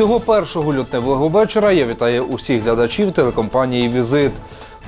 Цього першого лютневого вечора я вітаю усіх глядачів телекомпанії Візит.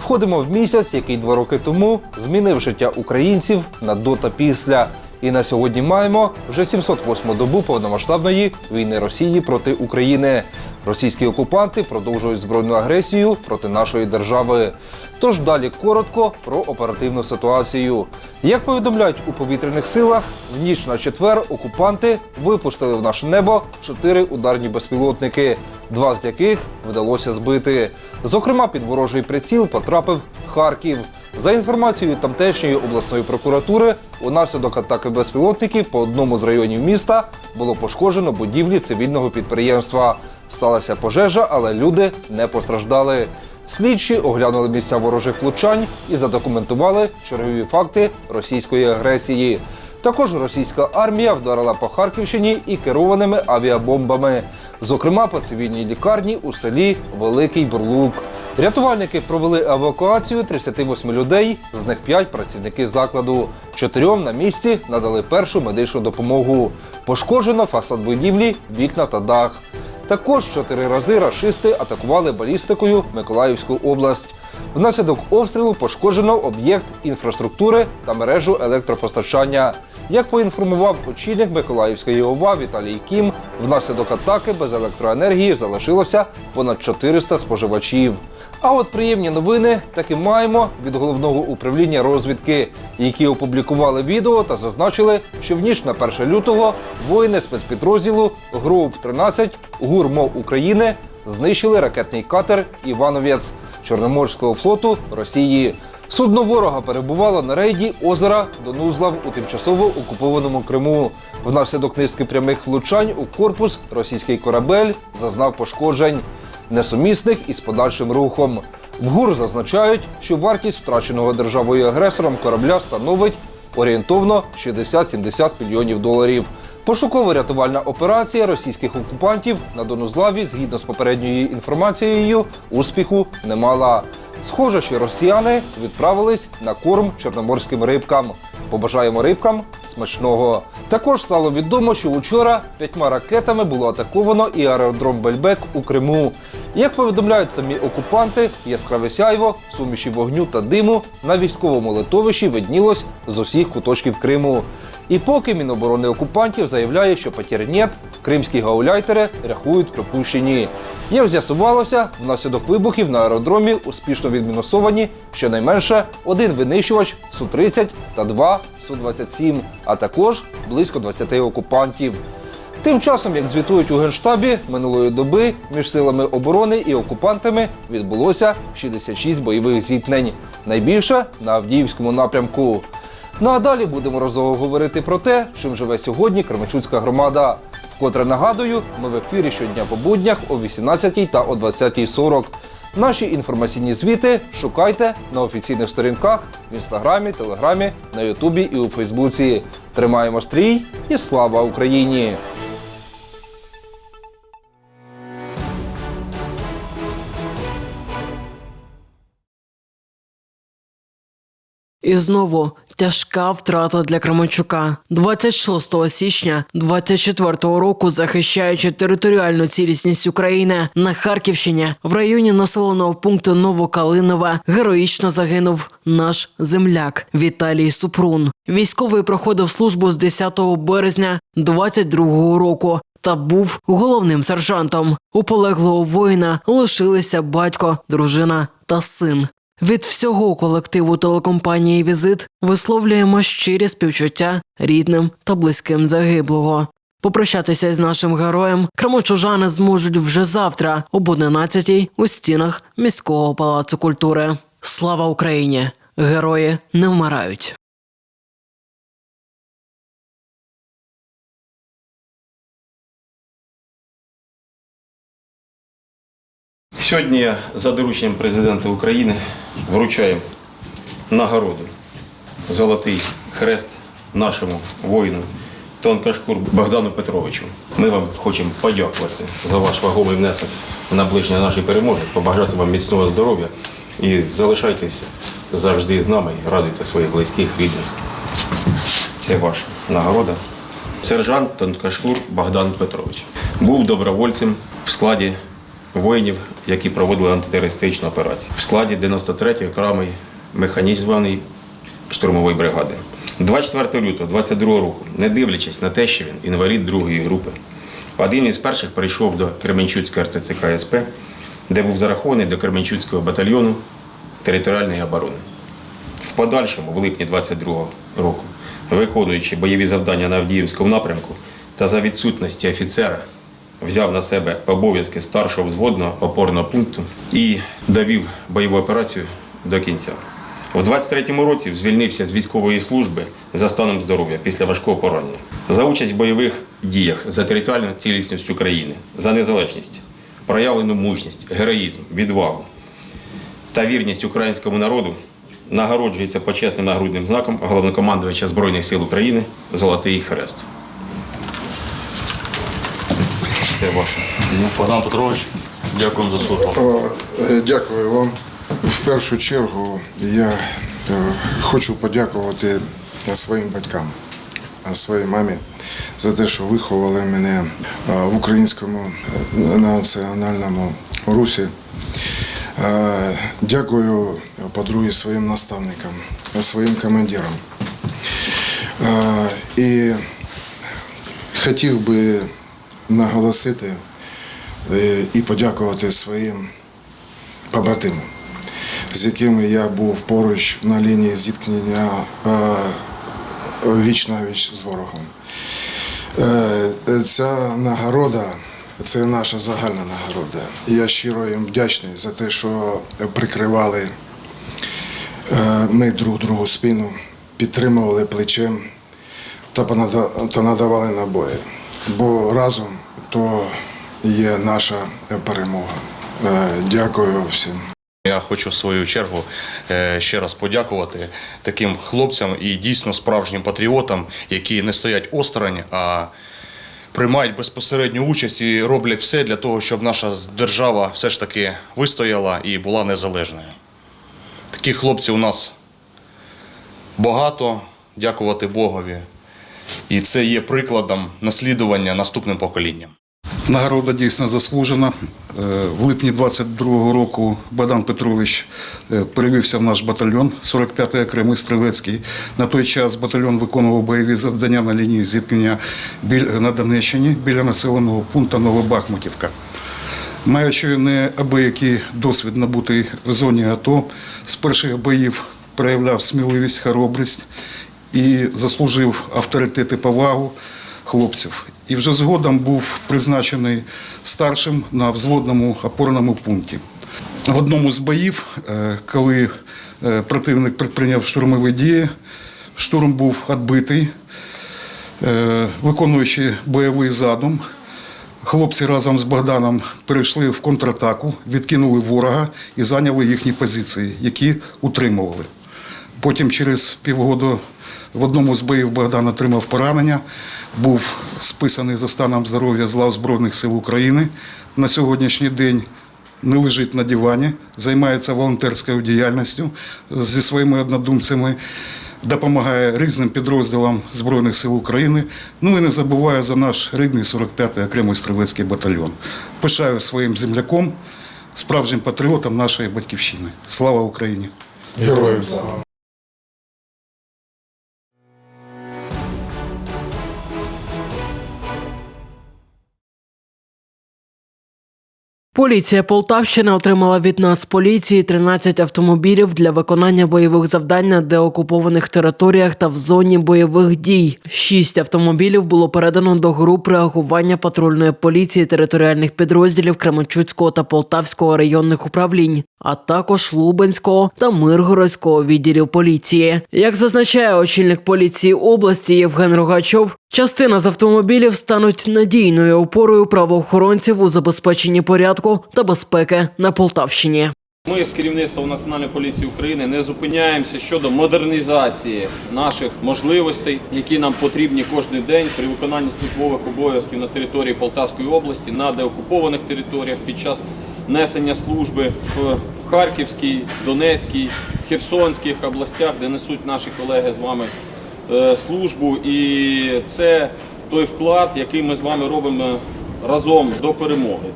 Входимо в місяць, який два роки тому змінив життя українців на до та після. І на сьогодні маємо вже 708 добу повномасштабної війни Росії проти України. Російські окупанти продовжують збройну агресію проти нашої держави. Тож далі коротко про оперативну ситуацію. Як повідомляють у повітряних силах, в ніч на четвер окупанти випустили в наше небо чотири ударні безпілотники, два з яких вдалося збити. Зокрема, під ворожий приціл потрапив Харків. За інформацією тамтешньої обласної прокуратури, унаслідок атаки безпілотників по одному з районів міста було пошкоджено будівлі цивільного підприємства. Сталася пожежа, але люди не постраждали. Слідчі оглянули місця ворожих влучань і задокументували чергові факти російської агресії. Також російська армія вдарила по Харківщині і керованими авіабомбами, зокрема по цивільній лікарні у селі Великий Бурлук. Рятувальники провели евакуацію 38 людей, з них 5 працівники закладу. Чотирьом на місці надали першу медичну допомогу. Пошкоджено фасад будівлі, вікна та дах. Також чотири рази рашисти атакували балістикою Миколаївську область. Внаслідок обстрілу пошкоджено об'єкт інфраструктури та мережу електропостачання. Як поінформував очільник Миколаївської ОВА Віталій Кім, внаслідок атаки без електроенергії залишилося понад 400 споживачів. А от приємні новини таки маємо від головного управління розвідки, які опублікували відео та зазначили, що в ніч на 1 лютого воїни спецпідрозділу ГРУП 13 ГУРМО України знищили ракетний катер Івановець Чорноморського флоту Росії. Судно ворога перебувало на рейді озера Донузлав у тимчасово окупованому Криму. Внаслідок низки прямих влучань у корпус російський корабель зазнав пошкоджень несумісних із подальшим рухом. В ГУР зазначають, що вартість втраченого державою агресором корабля становить орієнтовно 60-70 мільйонів доларів. Пошуково-рятувальна операція російських окупантів на Донузлаві, згідно з попередньою інформацією, успіху не мала. Схоже, що росіяни відправились на корм чорноморським рибкам. Побажаємо рибкам смачного. Також стало відомо, що вчора п'ятьма ракетами було атаковано і аеродром Бельбек у Криму. Як повідомляють самі окупанти, яскраве сяйво, суміші вогню та диму на військовому литовищі виднілось з усіх куточків Криму. І поки Міноборони окупантів заявляє, що потір нет, кримські гауляйтери рахують припущені. Як з'ясувалося, внаслідок вибухів на аеродромі успішно відмінусовані щонайменше один винищувач Су-30 та два Су-27, а також близько 20 окупантів. Тим часом, як звітують у Генштабі, минулої доби між силами оборони і окупантами відбулося 66 бойових зіткнень. Найбільше на Авдіївському напрямку. Ну а далі будемо разово говорити про те, чим живе сьогодні Кременчуцька громада. Вкотре нагадую, ми в ефірі щодня по буднях о 18 та о 20.40. Наші інформаційні звіти шукайте на офіційних сторінках в інстаграмі, телеграмі, на Ютубі і у Фейсбуці. Тримаємо стрій і слава Україні! І знову тяжка втрата для Кременчука. 26 січня 24-го року, захищаючи територіальну цілісність України на Харківщині, в районі населеного пункту Новокалинове героїчно загинув наш земляк Віталій Супрун. Військовий проходив службу з 10 березня 22-го року. Та був головним сержантом. У полеглого воїна лишилися батько, дружина та син. Від всього колективу телекомпанії Візит висловлюємо щирі співчуття рідним та близьким загиблого. Попрощатися з нашим героєм крамочужани зможуть вже завтра об 11 у стінах міського палацу культури. Слава Україні! Герої не вмирають. Сьогодні за дорученням президента України вручаємо нагороду Золотий хрест нашому воїну Тонкашкур Богдану Петровичу. Ми вам хочемо подякувати за ваш вагомий внесок в наближення нашої перемоги, побажати вам міцного здоров'я і залишайтеся завжди з нами, радуйте своїх близьких, рідних. Це ваша нагорода. Сержант Тонкашкур Богдан Петрович. Був добровольцем в складі воїнів, які проводили антитерористичну операцію, в складі 93-ї окремої механізованої штурмової бригади. 24 лютого 22 року, не дивлячись на те, що він інвалід другої групи, один із перших прийшов до Кременчуцької РТЦК СП, де був зарахований до Кременчуцького батальйону територіальної оборони. В подальшому, в липні 22 року, виконуючи бойові завдання на Авдіївському напрямку та за відсутності офіцера, взяв на себе обов'язки старшого взводного опорного пункту і довів бойову операцію до кінця. У 23-му році звільнився з військової служби за станом здоров'я після важкого поранення. За участь в бойових діях за територіальну цілісність України, за незалежність, проявлену мужність, героїзм, відвагу, та вірність українському народу нагороджується почесним нагрудним знаком головнокомандувача Збройних сил України Золотий Хрест. Ваше. Ну, Богдан Петрович, дякуємо за службу. Е, Дякую вам. В першу чергу я е, хочу подякувати своїм батькам, е, своїй мамі за те, що виховали мене е, в українському е, національному русі. Е, Дякую, е, по-друге, своїм наставникам, е, своїм командирам. Е, І хотів би наголосити е, і подякувати своїм побратимам, з якими я був поруч на лінії зіткнення е, віч на віч з ворогом. Е, Ця нагорода це наша загальна нагорода. Я щиро їм вдячний за те, що прикривали ми друг другу спину, підтримували плечем та надавали набої. Бо разом то є наша перемога. Е, Дякую всім. Я хочу в свою чергу е, ще раз подякувати таким хлопцям і дійсно справжнім патріотам, які не стоять осторонь, а приймають безпосередню участь і роблять все для того, щоб наша держава все ж таки вистояла і була незалежною. Таких хлопців у нас багато, дякувати Богові. І це є прикладом наслідування наступним поколінням. Нагорода дійсно заслужена. Е, В липні 22-го року Богдан Петрович е, перевівся в наш батальйон 45-й окремий стрілецький. На той час батальйон виконував бойові завдання на лінії зіткнення на Донеччині біля населеного пункту Новобахмутівка. Маючи неабиякий досвід набутий в зоні АТО, з перших боїв проявляв сміливість, хоробрість і заслужив авторитет і повагу хлопців. І вже згодом був призначений старшим на взводному опорному пункті. В одному з боїв, е, коли е, противник предприйняв штурмові дії, штурм був відбитий, Е, виконуючи бойовий задум, хлопці разом з Богданом перейшли в контратаку, відкинули ворога і зайняли їхні позиції, які утримували. Потім через півгоду в одному з боїв Богдан отримав поранення, був списаний за станом здоров'я з лав Збройних сил України. На сьогоднішній день не лежить на дивані, займається волонтерською діяльністю зі своїми однодумцями, допомагає різним підрозділам Збройних сил України. Ну і не забуває за наш рідний 45-й окремий стрілецький батальйон. Пишаю своїм земляком, справжнім патріотом нашої батьківщини. Слава Україні! Героям слава! Поліція Полтавщини отримала від Нацполіції 13 автомобілів для виконання бойових завдань на деокупованих територіях та в зоні бойових дій. Шість автомобілів було передано до груп реагування патрульної поліції територіальних підрозділів Кременчуцького та Полтавського районних управлінь, а також Лубенського та Миргородського відділів поліції. Як зазначає очільник поліції області Євген Рогачов, частина з автомобілів стануть надійною опорою правоохоронців у забезпеченні порядку та безпеки на Полтавщині. Ми з керівництвом Національної поліції України не зупиняємося щодо модернізації наших можливостей, які нам потрібні кожен день при виконанні службових обов'язків на території Полтавської області, на деокупованих територіях під час несення служби в Харківській, Донецькій, Херсонських областях, де несуть наші колеги з вами службу. І це той вклад, який ми з вами робимо разом до перемоги.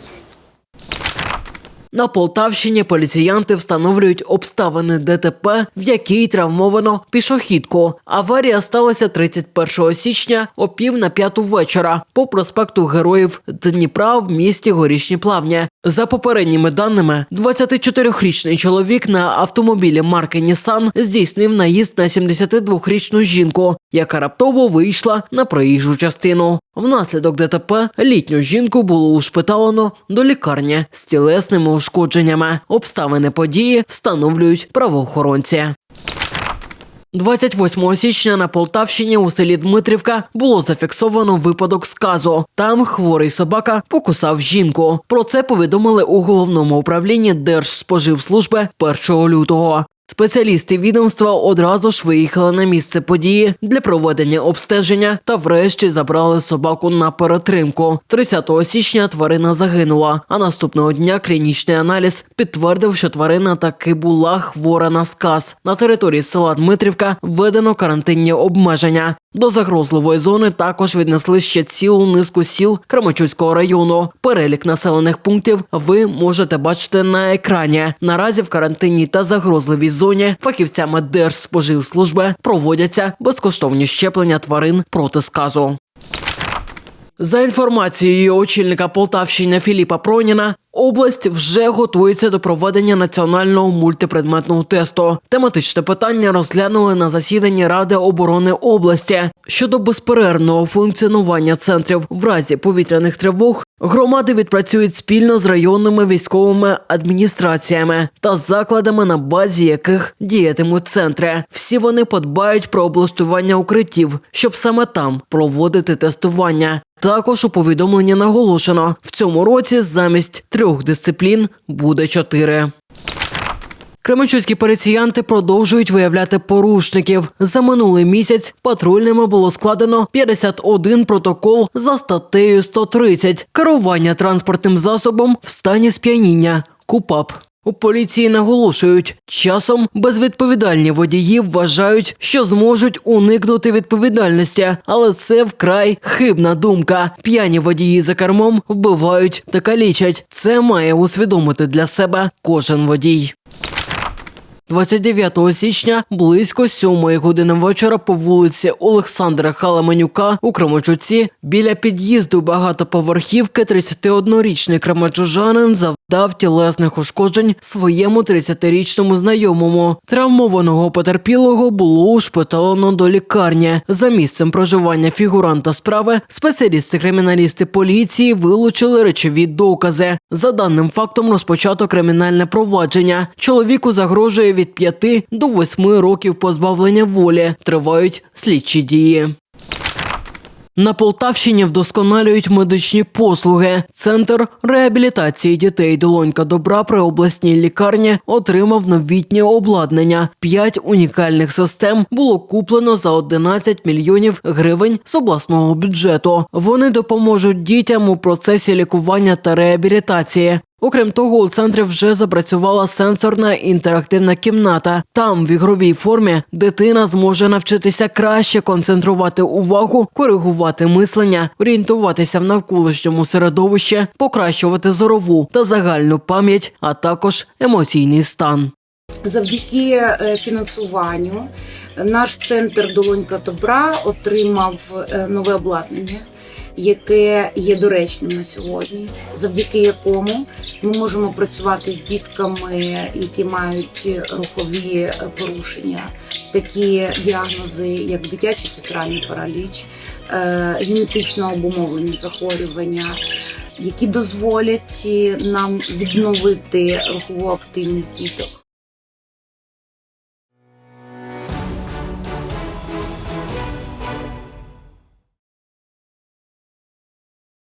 На Полтавщині поліціянти встановлюють обставини ДТП, в якій травмовано пішохідку. Аварія сталася 31 січня о пів на п'яту вечора по проспекту Героїв Дніпра в місті Горішні Плавні. За попередніми даними, 24-річний чоловік на автомобілі марки Нісан здійснив наїзд на 72-річну жінку, яка раптово вийшла на проїжджу частину. Внаслідок ДТП літню жінку було ушпиталено до лікарні з тілесними ушкодженнями. Обставини події встановлюють правоохоронці. 28 січня на Полтавщині у селі Дмитрівка було зафіксовано випадок сказу. Там хворий собака покусав жінку. Про це повідомили у головному управлінні Держспоживслужби 1 лютого. Спеціалісти відомства одразу ж виїхали на місце події для проведення обстеження та врешті забрали собаку на перетримку. 30 січня тварина загинула, а наступного дня клінічний аналіз підтвердив, що тварина таки була хвора на сказ. На території села Дмитрівка введено карантинні обмеження. До загрозливої зони також віднесли ще цілу низку сіл Крамачуцького району. Перелік населених пунктів ви можете бачити на екрані. Наразі в карантинній та загрозливій зоні фахівцями Держспоживслужби проводяться безкоштовні щеплення тварин проти сказу. За інформацією очільника Полтавщини Філіпа Проніна, область вже готується до проведення національного мультипредметного тесту. Тематичне питання розглянули на засіданні Ради оборони області щодо безперервного функціонування центрів в разі повітряних тривог. Громади відпрацюють спільно з районними військовими адміністраціями та закладами, на базі яких діятимуть центри. Всі вони подбають про облаштування укриттів, щоб саме там проводити тестування. Також у повідомленні наголошено, в цьому році замість трьох дисциплін буде чотири. Кременчуцькі поліціянти продовжують виявляти порушників. За минулий місяць патрульними було складено 51 протокол за статтею 130 керування транспортним засобом в стані сп'яніння. КУПАП. У поліції наголошують, часом безвідповідальні водії вважають, що зможуть уникнути відповідальності, але це вкрай хибна думка. П'яні водії за кермом вбивають та калічать. Це має усвідомити для себе кожен водій. 29 січня близько 7 години вечора по вулиці Олександра Халаманюка у Кременчуці біля під'їзду багатоповерхівки 31-річний кременчужанин завдав тілесних ушкоджень своєму 30-річному знайомому. Травмованого потерпілого було ушпиталено до лікарні. За місцем проживання фігуранта справи спеціалісти-криміналісти поліції вилучили речові докази. За даним фактом розпочато кримінальне провадження. Чоловіку загрожує від 5 до 8 років позбавлення волі. Тривають слідчі дії. На Полтавщині вдосконалюють медичні послуги. Центр реабілітації дітей Долонька добра при обласній лікарні отримав новітнє обладнання. П'ять унікальних систем було куплено за 11 мільйонів гривень з обласного бюджету. Вони допоможуть дітям у процесі лікування та реабілітації. Окрім того, у центрі вже запрацювала сенсорна інтерактивна кімната. Там в ігровій формі дитина зможе навчитися краще концентрувати увагу, коригувати мислення, орієнтуватися в навколишньому середовищі, покращувати зорову та загальну пам'ять, а також емоційний стан. Завдяки е, фінансуванню наш центр Долонька добра отримав е, нове обладнання, яке є доречним на сьогодні, завдяки якому ми можемо працювати з дітками, які мають рухові е, порушення, такі діагнози, як дитячий центральний параліч, е, генетично обумовлені захворювання. Які дозволять е, нам відновити рухову активність діток.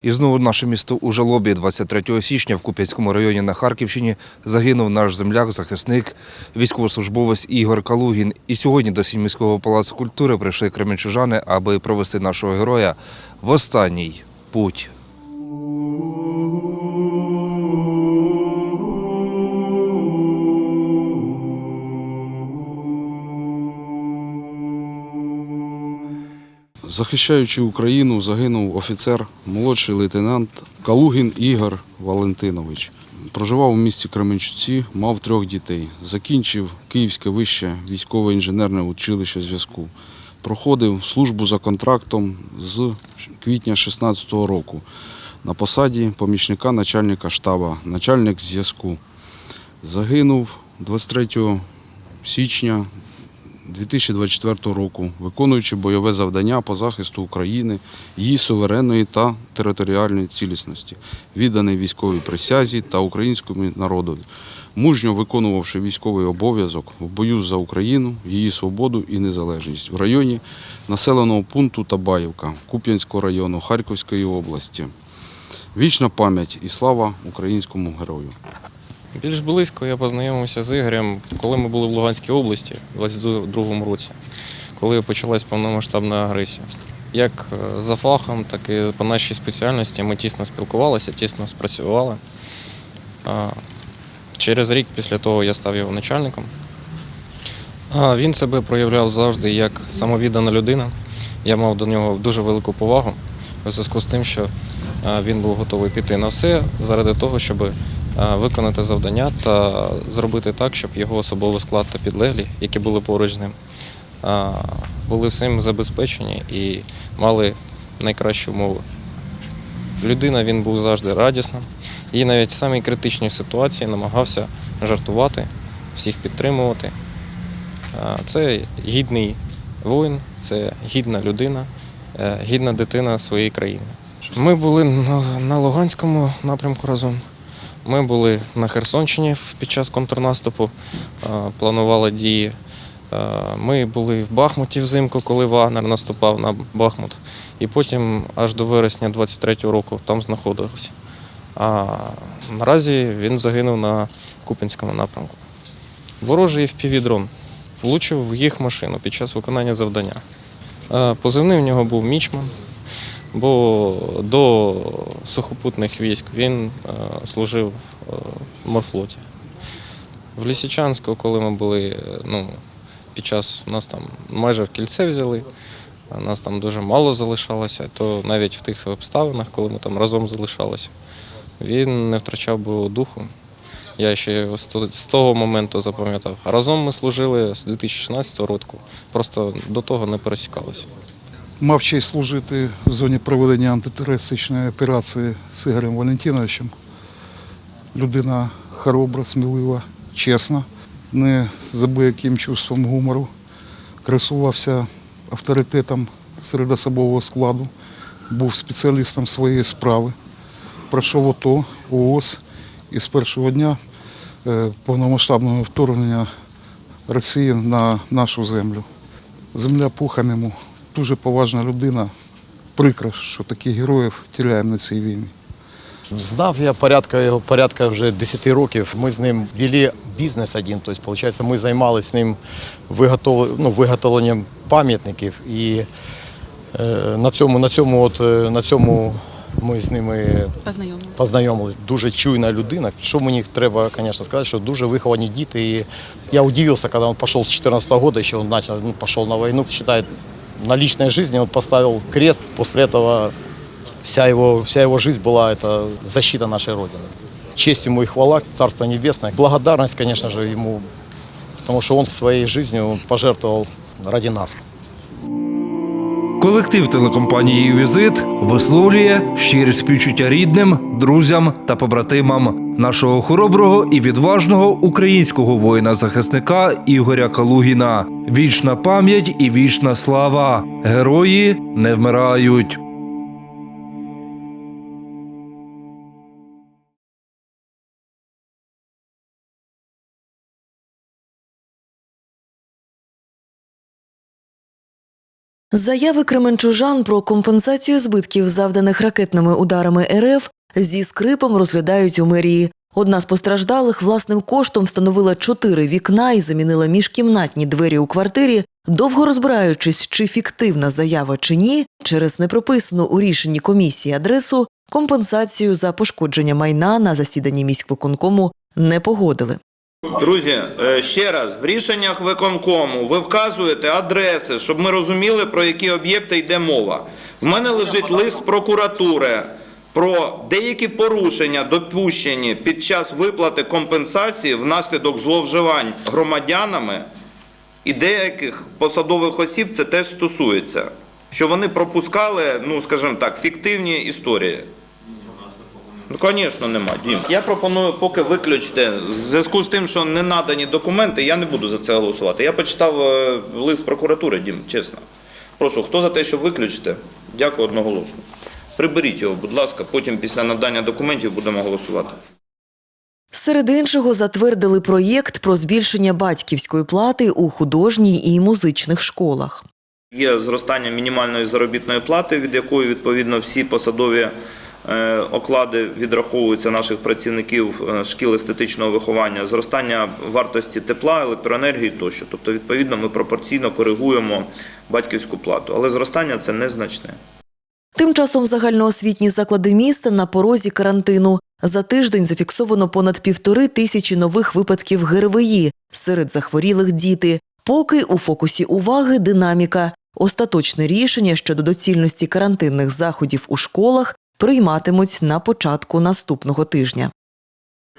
І знову наше місто у жалобі 23 січня в Куп'янському районі на Харківщині загинув наш земляк, захисник, військовослужбовець Ігор Калугін. І сьогодні до Сімейського палацу культури прийшли кременчужани, аби провести нашого героя в останній путь. Захищаючи Україну, загинув офіцер, молодший лейтенант Калугін Ігор Валентинович. Проживав у місті Кременчуці, мав трьох дітей. Закінчив Київське вище військове інженерне училище зв'язку. Проходив службу за контрактом з квітня 2016 року на посаді помічника начальника штабу, начальник зв'язку. Загинув 23 січня 2024 року, виконуючи бойове завдання по захисту України, її суверенної та територіальної цілісності, відданий військовій присязі та українському народові, мужньо виконувавши військовий обов'язок в бою за Україну, її свободу і незалежність в районі населеного пункту Табаївка Куп'янського району Харківської області. Вічна пам'ять і слава українському герою. Більш близько я познайомився з Ігорем, коли ми були в Луганській області у 22-му році, коли почалась повномасштабна агресія. Як е, за фахом, так і по нашій спеціальності ми тісно спілкувалися, тісно спрацювали. Через рік після того я став його начальником. Він себе проявляв завжди як самовіддана людина. Я мав до нього дуже велику повагу у зв'язку з тим, що він був готовий піти на все заради того, щоб виконати завдання та зробити так, щоб його особовий склад та підлеглі, які були поруч з ним, були всім забезпечені і мали найкращі умови. Людина він був завжди радісна і навіть в самій критичній ситуації намагався жартувати, всіх підтримувати. Це гідний воїн, це гідна людина, е, гідна дитина своєї країни. Ми були на Луганському напрямку разом. Ми були на Херсонщині під час контрнаступу, планували дії. Ми були в Бахмуті взимку, коли Вагнер наступав на Бахмут. І потім аж до вересня 23-го року там знаходилися. А наразі він загинув на Купінському напрямку. Ворожий FPV-дрон влучив в їх машину під час виконання завдання. Е, Позивний в нього був Мічман, бо до сухопутних військ він е, служив е, в морфлоті. В Лісичанську, коли ми були, е, ну, під час нас там майже в кільце взяли, нас там дуже мало залишалося, то навіть в тих обставинах, коли ми там разом залишалися, він не втрачав бойового духу. Я ще з того моменту запам'ятав. Разом ми служили з 2016 року, просто до того не пересікалися. Мав честь служити в зоні проведення антитерористичної операції з Ігорем Валентиновичем. Людина хоробра, смілива, чесна, не з абияким чувством гумору, красувався авторитетом серед особового складу, був спеціалістом своєї справи, пройшов ОТО, ООС і з першого дня е, повномасштабного вторгнення Росії на нашу землю. Земля пухом йому, дуже поважна людина. Прикро, що таких героїв тіряємо на цій війні. Знав я порядка його порядка вже 10 років. Ми з ним вели бізнес один. Тобто, виходить, ми займалися з ним виготов... ну, виготовленням пам'ятників. І е, на цьому, на цьому, от, е, на цьому ми з ними Познайомилися. познайомились. Дуже чуйна людина. Що мені треба, звісно, сказати, що дуже виховані діти. І я удивився, коли він пішов з 14 року, ще він почав, ну, пішов на війну, считает, на личной жизни он поставил крест. После этого вся его, вся его жизнь была это защита нашей Родины. Честь ему и хвала, Царство Небесное. Благодарность, конечно же, ему, потому что он своей жизнью пожертвовал ради нас. Колектив телекомпанії Візит висловлює щирі співчуття рідним, друзям та побратимам нашого хороброго і відважного українського воїна-захисника Ігоря Калугіна. Вічна пам'ять і вічна слава. Герої не вмирають. Заяви кременчужан про компенсацію збитків, завданих ракетними ударами РФ, зі скрипом розглядають у мерії. Одна з постраждалих власним коштом встановила чотири вікна і замінила міжкімнатні двері у квартирі. Довго розбираючись, чи фіктивна заява чи ні, через непрописану у рішенні комісії адресу компенсацію за пошкодження майна на засіданні міськвиконкому не погодили. Друзі, е, ще раз, в рішеннях виконкому ви вказуєте адреси, щоб ми розуміли, про які об'єкти йде мова. В мене лежить лист прокуратури про деякі порушення, допущені під час виплати компенсації внаслідок зловживань громадянами і деяких посадових осіб це теж стосується. Що вони пропускали, ну скажімо так, фіктивні історії. Ну, звісно, нема. Дім. Я пропоную поки виключити. В зв'язку з тим, що не надані документи, я не буду за це голосувати. Я почитав е, лист прокуратури, Дім, чесно. Прошу, хто за те, щоб виключити? Дякую одноголосно. Приберіть його, будь ласка, потім після надання документів будемо голосувати. Серед іншого затвердили проєкт про збільшення батьківської плати у художній і музичних школах. Є зростання мінімальної заробітної плати, від якої відповідно всі посадові оклади відраховуються наших працівників е, шкіл естетичного виховання, зростання вартості тепла, електроенергії тощо. Тобто, відповідно, ми пропорційно коригуємо батьківську плату, але зростання це незначне. Тим часом загальноосвітні заклади міста на порозі карантину. За тиждень зафіксовано понад півтори тисячі нових випадків ГРВІ. Серед захворілих діти. Поки у фокусі уваги динаміка. Остаточне рішення щодо доцільності карантинних заходів у школах прийматимуть на початку наступного тижня.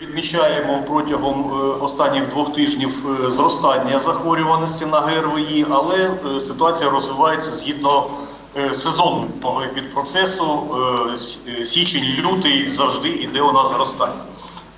Відмічаємо протягом е, останніх двох тижнів е, зростання захворюваності на ГРВІ, але е, ситуація розвивається згідно сезонного від процесу. е, Січень-лютий завжди йде у нас зростання.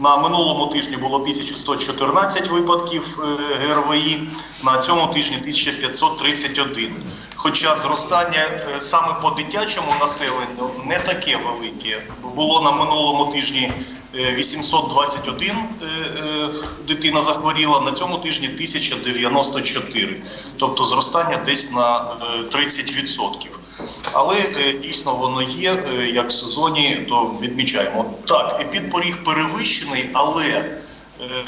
На минулому тижні було 1114 випадків е, ГРВІ, на цьому тижні 1531. Хоча зростання е, саме по дитячому населенню не таке велике. Було на минулому тижні е, 821 е, дитина захворіла, на цьому тижні 1094. Тобто зростання десь на е, 30%. Але е, дійсно воно є, е, як в сезоні, то відмічаємо. Так, епідпоріг перевищений, але е,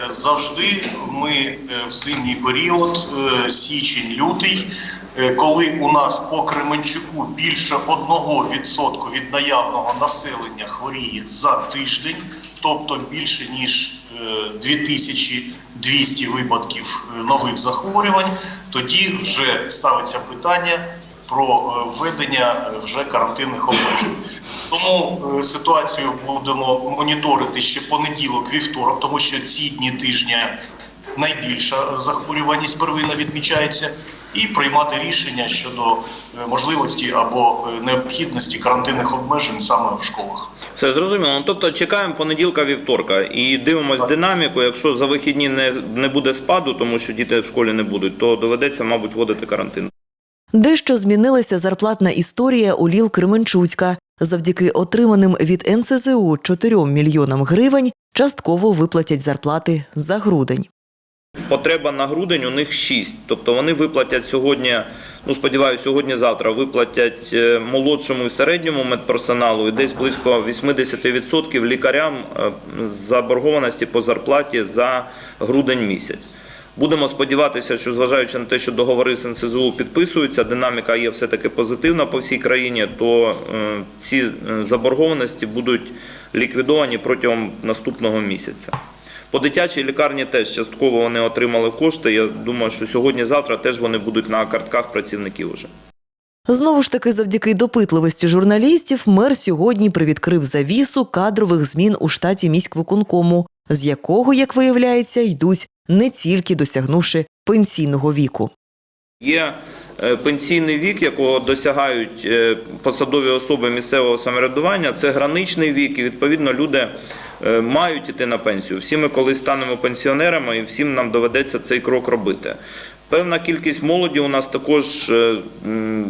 завжди ми в зимній період, січень-лютий, коли у нас по Кременчуку більше 1% від наявного населення хворіє за тиждень, тобто більше ніж е, 2200 випадків нових захворювань, тоді вже ставиться питання про е, введення е, вже карантинних обмежень. Тому е, ситуацію будемо моніторити ще понеділок, вівторок, тому що ці дні тижня найбільша захворюваність первинна відмічається, і приймати рішення щодо можливості або необхідності карантинних обмежень саме в школах. Все зрозуміло. Ну, тобто чекаємо понеділка вівторка і дивимось динаміку. Якщо за вихідні не, не буде спаду, тому що діти в школі не будуть, то доведеться, мабуть, вводити карантин. Дещо змінилася зарплатна історія у Ліл Кременчуцька. Завдяки отриманим від НСЗУ 4 мільйонам гривень частково виплатять зарплати за грудень. Потреба на грудень у них 6. Тобто вони виплатять сьогодні, ну сподіваюся, сьогодні-завтра виплатять е, молодшому і середньому медперсоналу і десь близько 80% лікарям е, заборгованості по зарплаті за грудень місяць. Будемо сподіватися, що зважаючи на те, що договори з НСЗУ підписуються, динаміка є все-таки позитивна по всій країні, то е, ці е, заборгованості будуть ліквідовані протягом наступного місяця. По дитячій лікарні теж частково вони отримали кошти. Я думаю, що сьогодні-завтра теж вони будуть на картках працівників уже. Знову ж таки, завдяки допитливості журналістів, мер сьогодні привідкрив завісу кадрових змін у штаті міськвиконкому, з якого, як виявляється, йдуть не тільки досягнувши пенсійного віку. Є е, пенсійний вік, якого досягають е, посадові особи місцевого самоврядування. Це граничний вік, і відповідно люди е, мають іти на пенсію. Всі ми колись станемо пенсіонерами, і всім нам доведеться цей крок робити. Певна кількість молоді у нас також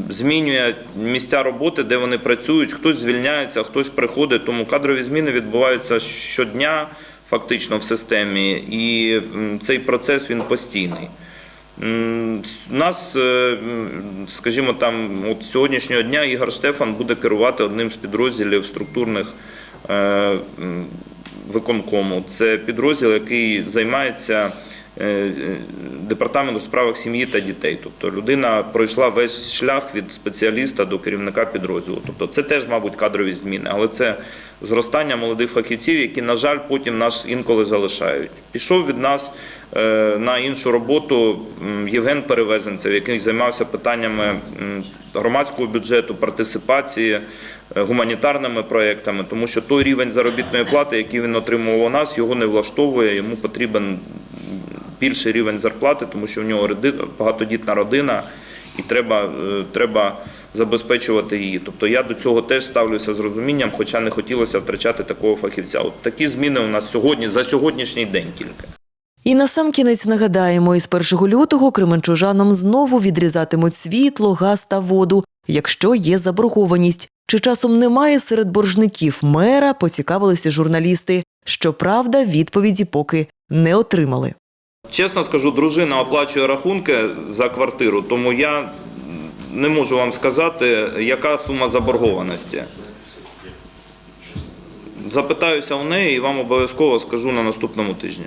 змінює місця роботи, де вони працюють. Хтось звільняється, хтось приходить. Тому кадрові зміни відбуваються щодня, фактично в системі, і цей процес він постійний. Нас, е, скажімо, там от сьогоднішнього дня Ігор Штефан буде керувати одним з підрозділів структурних е, виконкому. Це підрозділ, який займається е, е, у справах сім'ї та дітей. Тобто людина пройшла весь шлях від спеціаліста до керівника підрозділу. Тобто це теж, мабуть, кадрові зміни, але це зростання молодих фахівців, які, на жаль, потім нас інколи залишають. Пішов від нас е, на іншу роботу Євген Перевезенцев, який займався питаннями громадського бюджету, партисипації, е, гуманітарними проектами, тому що той рівень заробітної плати, який він отримував у нас, його не влаштовує. Йому потрібен більший рівень зарплати, тому що в нього багатодітна родина, і треба, е, треба забезпечувати її. Тобто я до цього теж ставлюся з розумінням, хоча не хотілося втрачати такого фахівця. От такі зміни у нас сьогодні за сьогоднішній день тільки. І насамкінець нагадаємо, із 1 лютого кременчужанам знову відрізатимуть світло, газ та воду, якщо є заборгованість. Чи часом немає серед боржників мера, поцікавилися журналісти. Щоправда, відповіді поки не отримали. Чесно скажу, дружина оплачує рахунки за квартиру, тому я не можу вам сказати, яка сума заборгованості. Запитаюся у неї і вам обов'язково скажу на наступному тижні.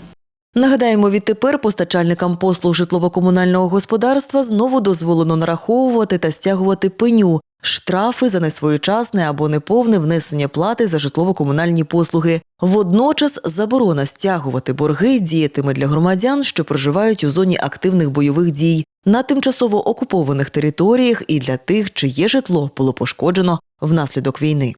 Нагадаємо, відтепер постачальникам послуг житлово-комунального господарства знову дозволено нараховувати та стягувати пеню, штрафи за несвоєчасне або неповне внесення плати за житлово-комунальні послуги. Водночас заборона стягувати борги діятиме для громадян, що проживають у зоні активних бойових дій на тимчасово окупованих територіях і для тих, чиє житло було пошкоджено внаслідок війни.